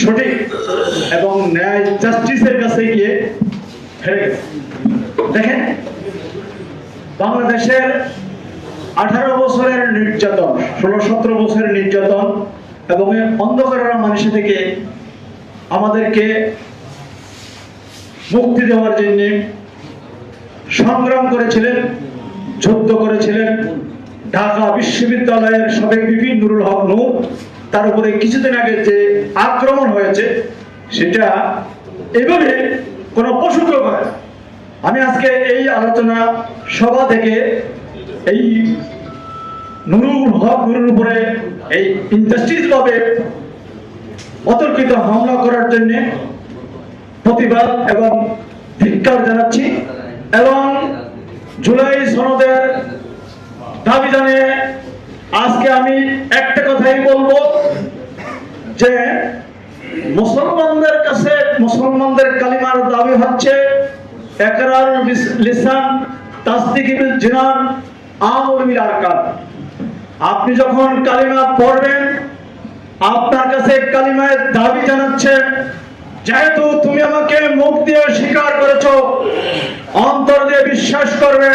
সঠিক এবং ন্যায় জাস্টিসের কাছে গিয়ে হেরে গেছে। দেখেন, বাংলাদেশের আঠারো বছরের নির্যাতন, ষোলো সতেরো বছরের নির্যাতন এবং এই অন্ধকারের মানুষের থেকে আমাদেরকে মুক্তি দেওয়ার জন্য সংগ্রাম করেছিলেন, যুদ্ধ করেছিলেন। ঢাকা বিশ্ববিদ্যালয়ের সাবেক বিপিন নুরুল হক নূর তার উপরে কিছুদিন আগে যে আক্রমণ হয়েছে, সেটা এভাবে কোনো পশু কেউ করে আমি আজকে এই আলোচনা সভা থেকে এই নুরুল হক নুরুর উপরে এই ইন্ডাস্ট্রিজ ভাবে অতর্কিত হামলা করার জন্য প্রতিবাদ এবং ধিক্কার জানাচ্ছি এবং জুলাই সনদের দাবি জানিয়ে আজকে আমি একটা কথাই বলব যে মুসলমানদের কাছে মুসলমানদের কালিমার দাবি হচ্ছে আপনি যখন কালিমা পড়বেন, আপনার কাছে কালিমায় দাবি জানাচ্ছে, যেহেতু তুমি আমাকে মুখ দিয়ে স্বীকার করেছ, অন্তর দিয়ে বিশ্বাস করবে,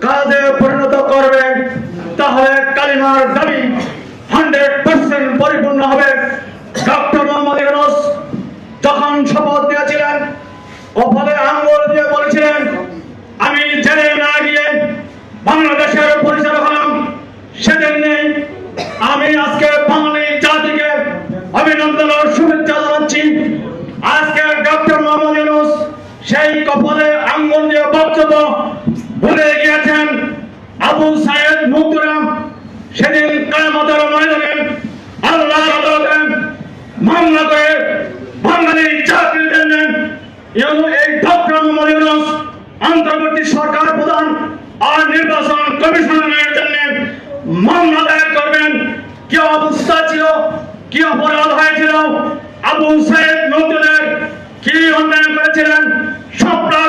কাজে পরিণত তাহলে কালিমার দাবি হান্ড্রেড পার্সেন্ট পরিপূর্ণ হবে। ডক্টর মোহাম্মদ ইউনুস যখন শপথ নিয়েছিলেন কপালে আঙ্গুল দিয়ে বলেছিলেন, আমি জেলে না গিয়ে বাংলাদেশের পরিচালক হলাম। সেদিন আমি আজকে বাঙালি জাতিকে অভিনন্দন ও শুভেচ্ছা জানাচ্ছি। আজকে ডক্টর মোহাম্মদ ইউনুস সেই কপালে আঙ্গুল দিয়ে বক্তব্য এই ডক্টর মোহাম্মদ ইউনুস অন্তর্বর্তী সরকার প্রধান আর নির্বাচন কমিশনের জন্য মামলা দায়ের করবেন। কি অবস্থা ছিল? কি অপরাধ হয়েছিল? আবু সাইদ নতুনের কি অন্যায় করেছিলেন? সপ্তাহ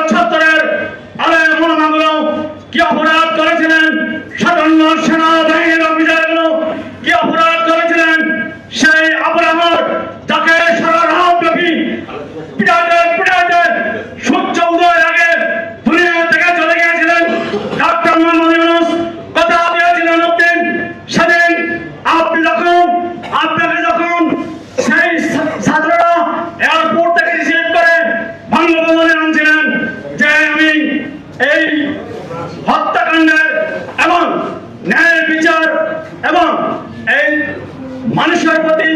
এবং এই মানুষের প্রতি